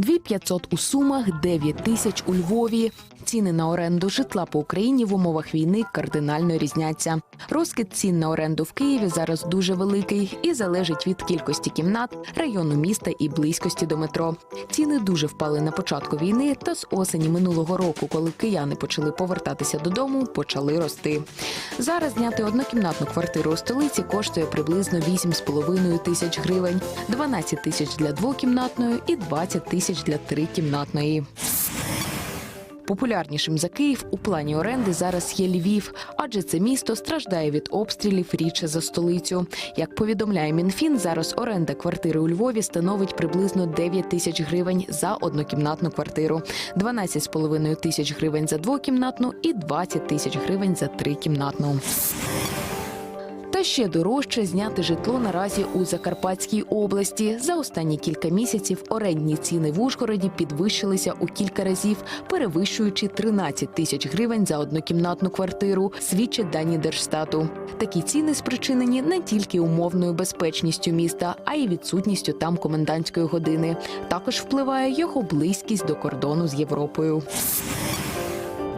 2500 у Сумах, 9 тисяч у Львові. Ціни на оренду житла по Україні в умовах війни кардинально різняться. Розкид цін на оренду в Києві зараз дуже великий і залежить від кількості кімнат, району міста і близькості до метро. Ціни дуже впали на початку війни, та з осені минулого року, коли кияни почали повертатися додому, почали рости. Зараз зняти однокімнатну квартиру у столиці коштує приблизно 8,5 тисяч гривень, 12 тисяч для двокімнатної і 20 тисяч для трикімнатної. Популярнішим за Київ у плані оренди зараз є Львів, адже це місто страждає від обстрілів рідше за столицю. Як повідомляє Мінфін, зараз оренда квартири у Львові становить приблизно 9 тисяч гривень за однокімнатну квартиру, 12,5 тисяч гривень за двокімнатну і 20 тисяч гривень за трикімнатну. Та ще дорожче зняти житло наразі у Закарпатській області. За останні кілька місяців орендні ціни в Ужгороді підвищилися у кілька разів, перевищуючи 13 тисяч гривень за однокімнатну квартиру, свідчать дані Держстату. Такі ціни спричинені не тільки умовною безпечністю міста, а й відсутністю там комендантської години. Також впливає його близькість до кордону з Європою.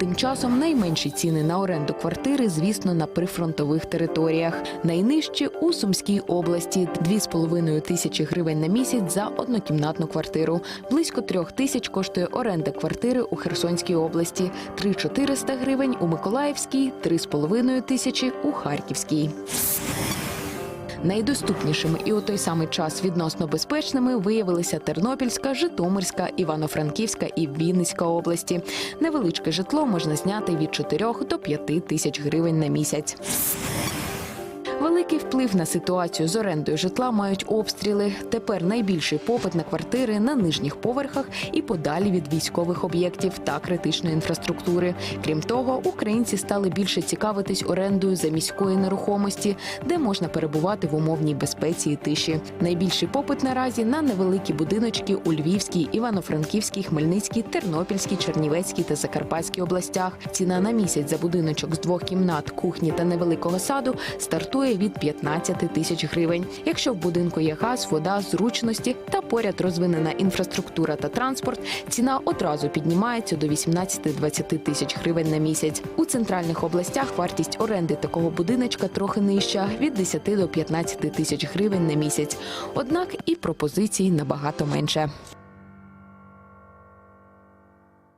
Тим часом найменші ціни на оренду квартири, звісно, на прифронтових територіях. Найнижчі у Сумській області 2,5 тисячі гривень на місяць за однокімнатну квартиру. Близько трьох тисяч коштує оренда квартири у Херсонській області, 3-400 гривень у Миколаївській, 3,5 тисячі у Харківській. Найдоступнішими і у той самий час відносно безпечними виявилися Тернопільська, Житомирська, Івано-Франківська і Вінницька області. Невеличке житло можна зняти від 4 до 5 тисяч гривень на місяць. Великий вплив на ситуацію з орендою житла мають обстріли. Тепер найбільший попит на квартири на нижніх поверхах і подалі від військових об'єктів та критичної інфраструктури. Крім того, українці стали більше цікавитись орендою за міської нерухомості, де можна перебувати в умовній безпеці і тиші. Найбільший попит наразі на невеликі будиночки у Львівській, Івано-Франківській, Хмельницькій, Тернопільській, Чернівецькій та Закарпатській областях. Ціна на місяць за будиночок з двох кімнат, кухні та невеликого саду стартує від 15 тисяч гривень. Якщо в будинку є газ, вода, зручності та поряд розвинена інфраструктура та транспорт, ціна одразу піднімається до 18-20 тисяч гривень на місяць. У центральних областях вартість оренди такого будиночка трохи нижча від 10 до 15 тисяч гривень на місяць. Однак і пропозицій набагато менше.